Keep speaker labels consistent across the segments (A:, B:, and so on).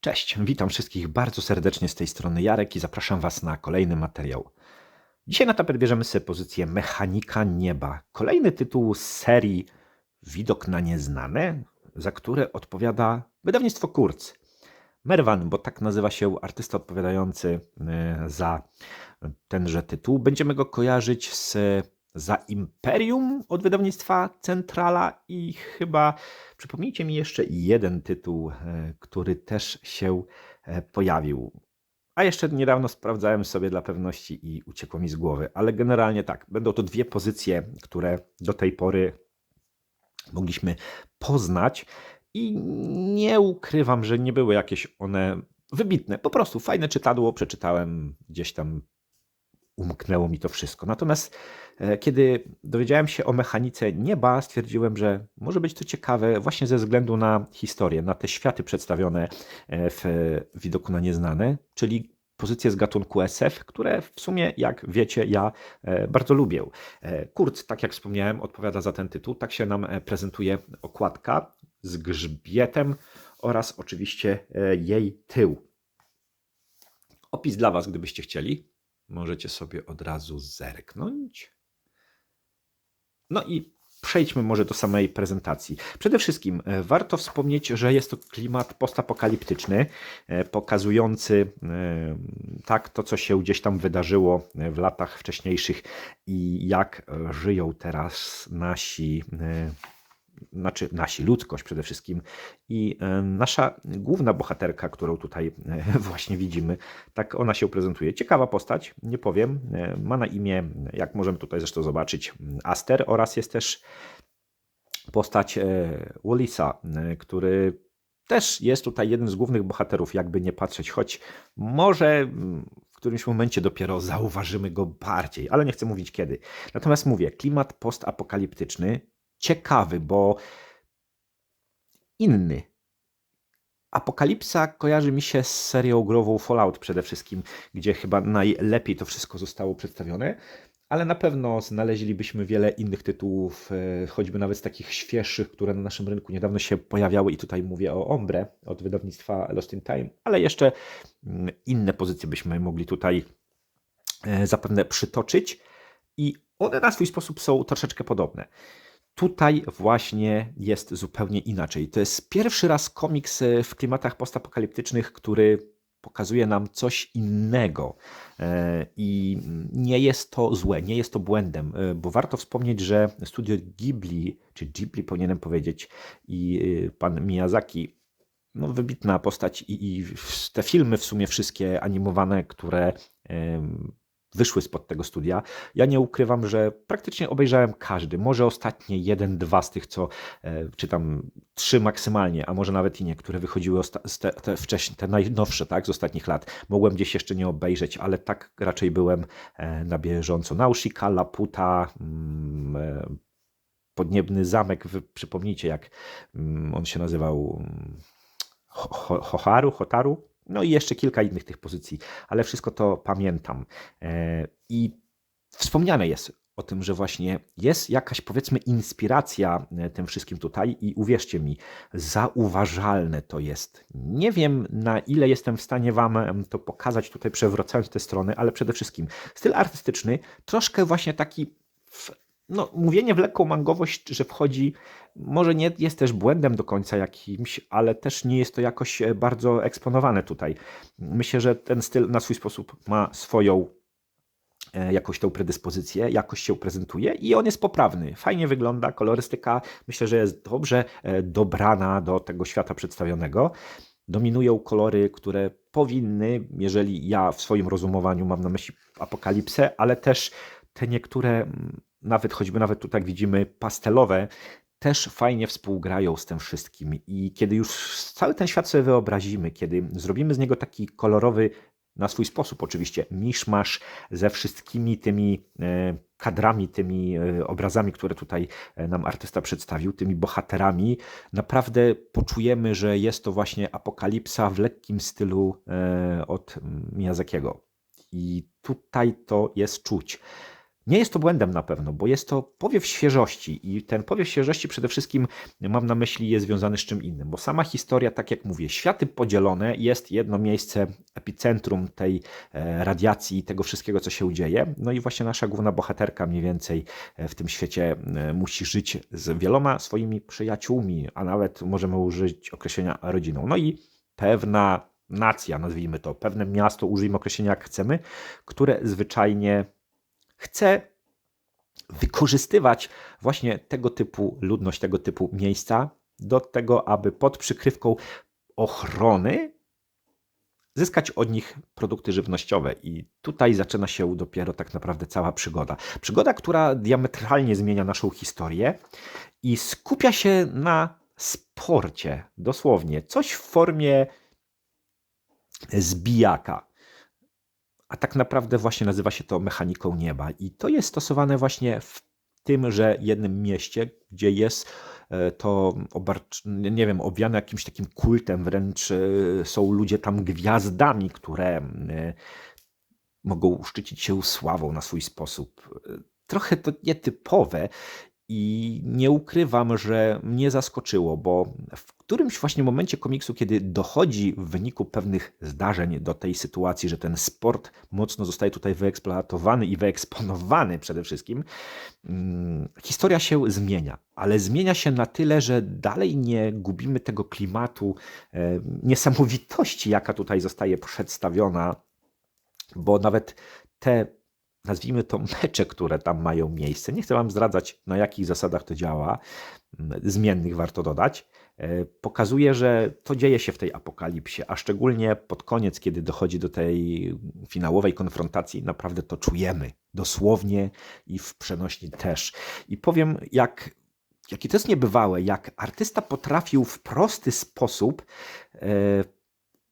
A: Cześć, witam wszystkich bardzo serdecznie z tej strony Jarek i zapraszam Was na kolejny materiał. Dzisiaj na tapet bierzemy sobie pozycję Mechanika Nieba. Kolejny tytuł z serii Widok na Nieznane, za które odpowiada wydawnictwo Kurz. Merwan, bo tak nazywa się artysta odpowiadający e, za tenże tytuł. Będziemy go kojarzyć z za Imperium od wydawnictwa Centrala i chyba przypomnijcie mi jeszcze jeden tytuł, e, który też się e, pojawił. A jeszcze niedawno sprawdzałem sobie dla pewności i uciekło mi z głowy, ale generalnie tak, będą to dwie pozycje, które do tej pory mogliśmy poznać i nie ukrywam, że nie były jakieś one wybitne. Po prostu fajne czytadło, przeczytałem gdzieś tam umknęło mi to wszystko. Natomiast e, kiedy dowiedziałem się o mechanice nieba, stwierdziłem, że może być to ciekawe właśnie ze względu na historię, na te światy przedstawione e, w widoku na nieznane, czyli pozycje z gatunku SF, które w sumie, jak wiecie, ja e, bardzo lubię. Kurt, tak jak wspomniałem, odpowiada za ten tytuł. Tak się nam prezentuje okładka z grzbietem oraz oczywiście jej tył. Opis dla Was, gdybyście chcieli możecie sobie od razu zerknąć. No i przejdźmy może do samej prezentacji. Przede wszystkim e, warto wspomnieć, że jest to klimat postapokaliptyczny, e, pokazujący e, tak to, co się gdzieś tam wydarzyło w latach wcześniejszych i jak żyją teraz nasi znaczy nasi, ludzkość przede wszystkim. I e, nasza główna bohaterka, którą tutaj e, właśnie widzimy, tak ona się prezentuje. Ciekawa postać, nie powiem. E, ma na imię, jak możemy tutaj zresztą zobaczyć, Aster oraz jest też postać Wallisa, który też jest tutaj jeden z głównych bohaterów, jakby nie patrzeć, choć może w którymś momencie dopiero zauważymy go bardziej, ale nie chcę mówić kiedy. Natomiast mówię, klimat postapokaliptyczny, ciekawy, bo inny. Apokalipsa kojarzy mi się z serią grową Fallout przede wszystkim, gdzie chyba najlepiej to wszystko zostało przedstawione, ale na pewno znaleźlibyśmy wiele innych tytułów, e, choćby nawet z takich świeższych, które na naszym rynku niedawno się pojawiały i tutaj mówię o Ombre od wydawnictwa Lost in Time, ale jeszcze mm, inne pozycje byśmy mogli tutaj e, zapewne przytoczyć i one na swój sposób są troszeczkę podobne. Tutaj właśnie jest zupełnie inaczej. To jest pierwszy raz komiks e, w klimatach postapokaliptycznych, który pokazuje nam coś innego. E, I nie jest to złe, nie jest to błędem, e, bo warto wspomnieć, że studio Ghibli, czy Ghibli powinienem powiedzieć, i pan Miyazaki, no wybitna postać, i, i te filmy w sumie wszystkie animowane, które wyszły spod tego studia. Ja nie ukrywam, że praktycznie obejrzałem każdy. Może ostatnie jeden, dwa z tych, co e, czytam, trzy maksymalnie, a może nawet i nie, które wychodziły te, te, wcześniej, te najnowsze, tak, z ostatnich lat. Mogłem gdzieś jeszcze nie obejrzeć, ale tak raczej byłem e, na bieżąco. Naushika, Laputa, mm, e, Podniebny Zamek, wy przypomnijcie, jak mm, on się nazywał. Hoharu, Hotaru, no i jeszcze kilka innych tych pozycji, ale wszystko to pamiętam. E, I wspomniane jest o tym, że właśnie jest jakaś powiedzmy inspiracja e, tym wszystkim tutaj i uwierzcie mi, zauważalne to jest. Nie wiem na ile jestem w stanie Wam to pokazać tutaj przewracając te strony, ale przede wszystkim styl artystyczny, troszkę właśnie taki w no, mówienie w lekką mangowość, że wchodzi, może nie jest też błędem do końca jakimś, ale też nie jest to jakoś e, bardzo eksponowane tutaj. Myślę, że ten styl na swój sposób ma swoją e, jakoś tą predyspozycję, jakoś się prezentuje i on jest poprawny. Fajnie wygląda, kolorystyka myślę, że jest dobrze e, dobrana do tego świata przedstawionego. Dominują kolory, które powinny, jeżeli ja w swoim rozumowaniu mam na myśli apokalipsę, ale też te niektóre nawet choćby nawet tutaj widzimy pastelowe, też fajnie współgrają z tym wszystkim. I kiedy już cały ten świat sobie wyobrazimy, kiedy zrobimy z niego taki kolorowy, na swój sposób oczywiście, miszmasz ze wszystkimi tymi e, kadrami, tymi e, obrazami, które tutaj e, nam artysta przedstawił, tymi bohaterami, naprawdę poczujemy, że jest to właśnie apokalipsa w lekkim stylu od Miyazakiego. I tutaj to jest czuć. Nie jest to błędem na pewno, bo jest to powiew świeżości i ten powiew świeżości przede wszystkim mam na myśli jest związany z czym innym, bo sama historia, tak jak mówię, światy podzielone, jest jedno miejsce, epicentrum tej e, radiacji, tego wszystkiego, co się dzieje. No i właśnie nasza główna bohaterka mniej więcej e, w tym świecie e, musi żyć z wieloma swoimi przyjaciółmi, a nawet możemy użyć określenia rodziną. No i pewna nacja, nazwijmy to, pewne miasto, użyjmy określenia jak chcemy, które zwyczajnie chce wykorzystywać właśnie tego typu ludność, tego typu miejsca do tego, aby pod przykrywką ochrony zyskać od nich produkty żywnościowe. I tutaj zaczyna się dopiero tak naprawdę cała przygoda. Przygoda, która diametralnie zmienia naszą historię i skupia się na sporcie, dosłownie. Coś w formie zbijaka. A tak naprawdę właśnie nazywa się to mechaniką nieba. I to jest stosowane właśnie w tymże jednym mieście, gdzie jest e, to nie wiem, obwiane jakimś takim kultem, wręcz e, są ludzie tam gwiazdami, które e, mogą szczycić się sławą na swój sposób. Trochę to nietypowe i nie ukrywam, że mnie zaskoczyło, bo w którymś właśnie momencie komiksu, kiedy dochodzi w wyniku pewnych zdarzeń do tej sytuacji, że ten sport mocno zostaje tutaj wyeksploatowany i wyeksponowany przede wszystkim, hmm, historia się zmienia, ale zmienia się na tyle, że dalej nie gubimy tego klimatu e, niesamowitości, jaka tutaj zostaje przedstawiona, bo nawet te nazwijmy to mecze, które tam mają miejsce. Nie chcę Wam zdradzać, na jakich zasadach to działa, mm, zmiennych warto dodać. E, pokazuje, że to dzieje się w tej apokalipsie, a szczególnie pod koniec, kiedy dochodzi do tej finałowej konfrontacji, naprawdę to czujemy dosłownie i w przenośni też. I powiem, jak jakie to jest niebywałe, jak artysta potrafił w prosty sposób e,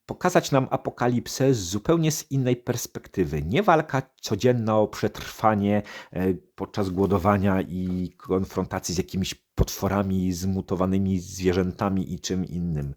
A: pokazać nam apokalipsę zupełnie z innej perspektywy. Nie walka codzienna o przetrwanie e, podczas głodowania i konfrontacji z jakimiś potworami, zmutowanymi zwierzętami i czym innym.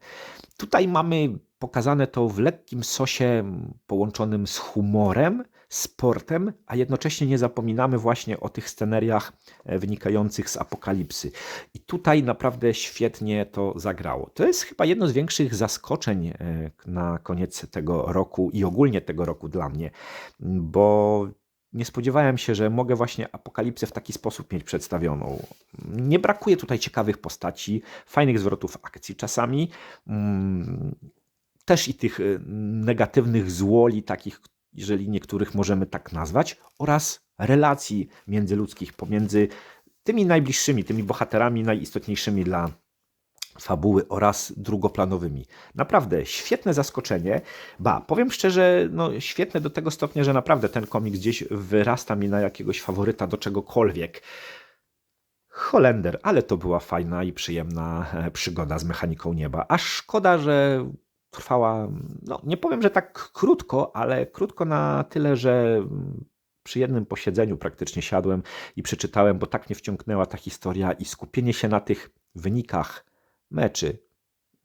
A: Tutaj mamy pokazane to w lekkim sosie połączonym z humorem, sportem, a jednocześnie nie zapominamy właśnie o tych sceneriach e, wynikających z apokalipsy. I tutaj naprawdę świetnie to zagrało. To jest chyba jedno z większych zaskoczeń e, na koniec tego roku i ogólnie tego roku dla mnie, bo nie spodziewałem się, że mogę właśnie apokalipsę w taki sposób mieć przedstawioną. Nie brakuje tutaj ciekawych postaci, fajnych zwrotów akcji czasami. Mm, też i tych e, negatywnych złoli, takich, jeżeli niektórych możemy tak nazwać, oraz relacji międzyludzkich pomiędzy tymi najbliższymi, tymi bohaterami najistotniejszymi dla fabuły oraz drugoplanowymi. Naprawdę świetne zaskoczenie. Ba, powiem szczerze, no świetne do tego stopnia, że naprawdę ten komiks gdzieś wyrasta mi na jakiegoś faworyta do czegokolwiek. Holender, ale to była fajna i przyjemna e, przygoda z mechaniką nieba. Aż szkoda, że trwała, no nie powiem, że tak krótko, ale krótko na tyle, że przy jednym posiedzeniu praktycznie siadłem i przeczytałem, bo tak mnie wciągnęła ta historia i skupienie się na tych wynikach meczy,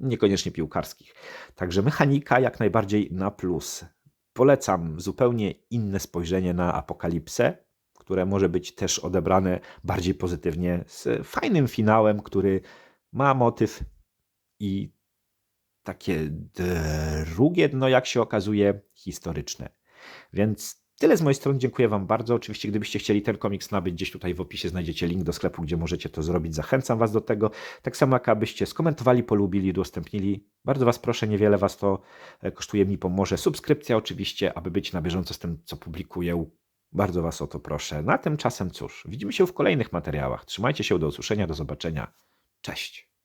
A: niekoniecznie piłkarskich. Także mechanika jak najbardziej na plus. Polecam zupełnie inne spojrzenie na apokalipsę, które może być też odebrane bardziej pozytywnie, z fajnym finałem, który ma motyw i takie drugie dno, jak się okazuje, historyczne. Więc Tyle z mojej strony, dziękuję Wam bardzo. Oczywiście, gdybyście chcieli ten komiks nabyć, gdzieś tutaj w opisie znajdziecie link do sklepu, gdzie możecie to zrobić. Zachęcam Was do tego. Tak samo jak abyście skomentowali, polubili, udostępnili. Bardzo Was proszę, niewiele Was to e, kosztuje, mi pomoże. Subskrypcja oczywiście, aby być na bieżąco z tym, co publikuję. Bardzo Was o to proszę. Na tymczasem cóż, widzimy się w kolejnych materiałach. Trzymajcie się, do usłyszenia, do zobaczenia. Cześć.